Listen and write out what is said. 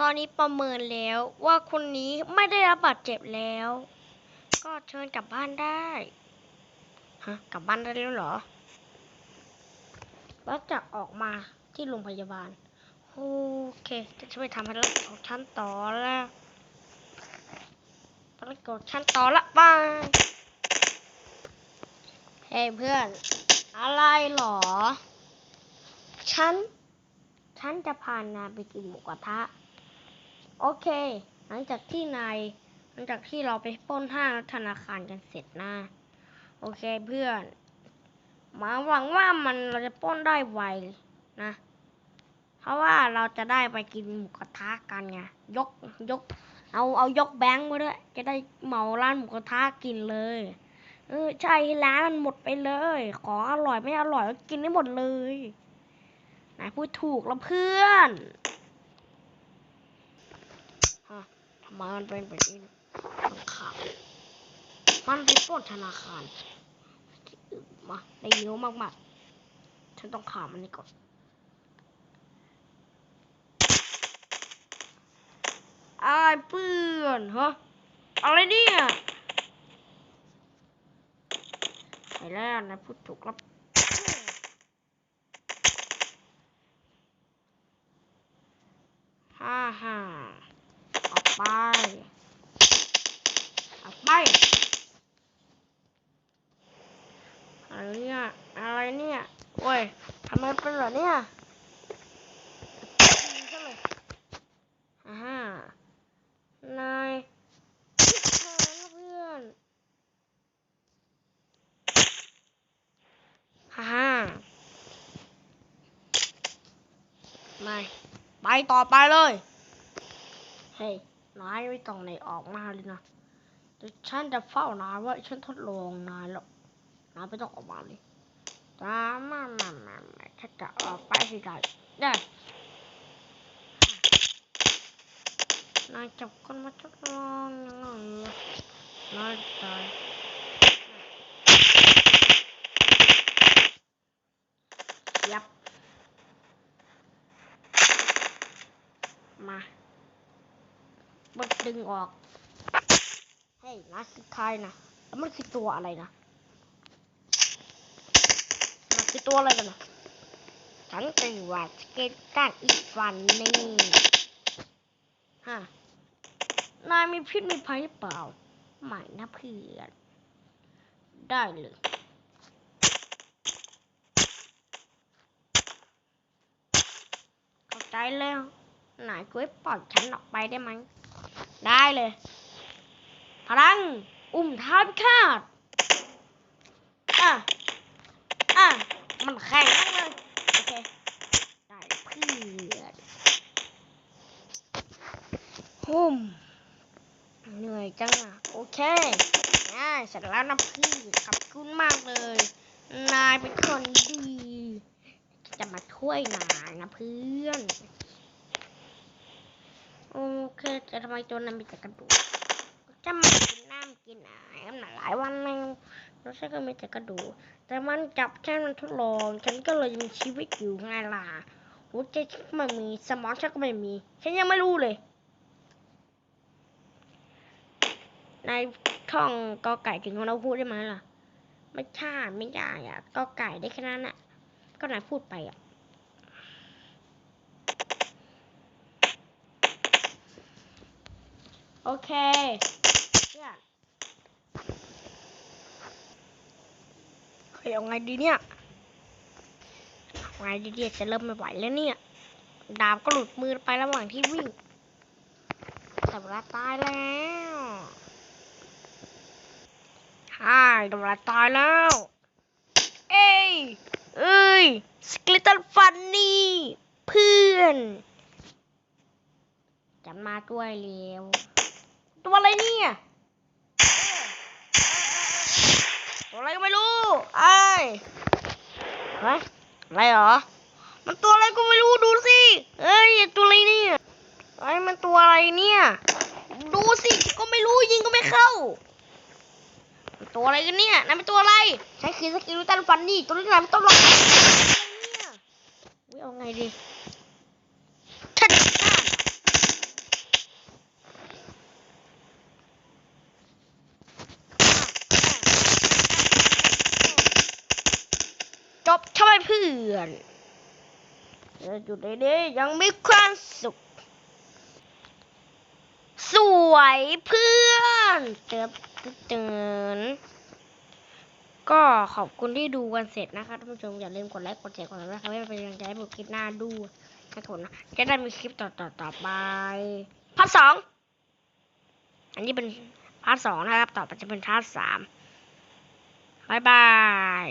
ตอนนี้ประเมินแล้วว่าคนนี้ไม่ได้รับบาดเจ็บแล้ว ก็เชิญกลับบ้านได้ฮะกลับบ้านได้แล้วเหรอแล้วจะออกมาที่โรงพยาบาล โอเค จะช่วยทำภารกิจของฉันต่อแล้วภารกิจของฉันต่อละบายเฮ้เพื่อน อะไรเหรอ ฉัน ฉันจะพานายไปกินหมูกระทะ โอเค หลังจากที่นายหลังจากที่เราไปป้นห้างธนาคารกันเสร็จนะโอเคเพื่อนมาหวังว่ามันเราจะป้นได้ไวนะ เพราะว่าเราจะได้ไปกินหมูกระทะกันไงยกยก เอาเอายกแบงค์มาด้วยจะได้เหมาร้านหมูกระทะกินเลยเออใช่ร้านมันหมดไปเลย ของอร่อยไม่อร่อยก็กินได้หมดเลยนายพูดถูกแล้วเพื่อนฮะ ทำไมมันเป็นแบบนี้มันขาดมันไปปล้นธนาคารมาได้เยอะมากๆ ฉันต้องขามันนี่ก่อนอายเพื่อนฮะอะไรเนี่ยไปแล้วนายพูดถูกแล้ว ฮ่าฮ่าออกไป ออกไป อะไรเนี่ย อะไรเนี่ย โอ้ยทำไมเป็นเหรอเนี่ยยิงซะเลยอ่าฮ่านายเพื่อนฮ่าฮ่าไม่ไปต่อไปเลย เฮ้ยนายไม่ต้องไหนออกมาเลยนะเดี๋ยวฉันจะเฝ้านายไว่าฉันทดลองนายแล้วนายไม่ต้องออกมาเลย ตามมามามามาถ้าจะออกไปให้ได้ได้นายจับคนมาทดลองยังไงอะนายตายยับมาบันดึงออก เฮ้ยนายคือใครนะแล้วมันคือตัวอะไรนะมัน คือตัวอะไรกันนะฉันเป็นว่าสเก็ตตันอีกฟันนี่ฮะนายมีพิษมีภัยหรือเปล่าไม่นะเพื่อน ได้เลยเข้าใจแล้วนายช่วยปล่อยฉันออกไปได้ไหม ได้เลย พลัง อุ้มท้าพิฆาตอะ อะ มันแข็งมากเลยโอเค ได้เพื่อนหุ่มเหนื่อยจังอะ โอเคอ่าเสร็จแล้วนะพี่ ขอบคุณมากเลย นายเป็นคนดี จะมาช่วยนายนะเพื่อน โอเคแต่ทำไมตัวนั้นมีแต่กระดูก จะมากินน้ำกินอาหารหลายวันแล้วแล้วฉันก็มีแต่กระดูกแต่มันจับฉันมันทดลอง ฉันก็เลยมีชีวิตอยู่ไงล่ะหัวใจฉันก็ไม่มีสมองฉันก็ไม่มี ฉันยังไม่รู้เลย ในท่องกอไก่ถึงของเราพูดได้ไหมล่ะ ไม่ใช่ไม่ได้อะกอไก่ได้แค่นั้นอะ ก็นายพูดไปอะโอเค อนเฮ้ยเอาไงดีเนี่ยเอาไงดีเนี่ยจะเริ่มไม่ไหวแล้วเนี่ย ดาบก็หลุดมือไประหว่างที่วิ่ง แต่เวลาตายแล้วใช่แต่เวลาตายแล้ว เอ้ย เอ้ย สกลิตันฟันนี่ เพื่อนจะมาด้วยเร็ว ตัวอะไรเนี่ยตัว อะไรก็ไม่รู้ไอ้ยเฮ้ยอะไรเหรอ มันตัวอะไรก็ไม่รู้ดูสิเอ้ยตัวอะไรเนี่ยไอ้ยมันตัวอะไรเนี่ย ดูสิก็ไม่รู้ยิงก็ไม่เข้ามันตัวอะไรกันเนี่ยนั่นเป็นตัวอะไร ใช้คือสกิลตันฟันนี่ตัวนี้นายไม่ต้องหรอกอะไรเนี่ยอุ๊ยเอาไงดีถ้าจะฆ่า บทำไมเพื่อนอยู่ในนี้ยังมีความสุข สวยเพื่อนเติบเตือนก็ขอบคุณที่ดูกันเสร็จนะคะท่านผู้ชมอย่าลืมกดไลค์กดแชร์กดติดตามนะครับเพื่อเป็นกำลังใจให้ผมคลิปหน้าด้วยนะครับผมนะจะได้มีคลิปต่อต่อต่อไปพาร์ทสองอันนี้เป็นพาร์ทสองนะครับ ต่อไปจะเป็นพาร์ทสามบายบาย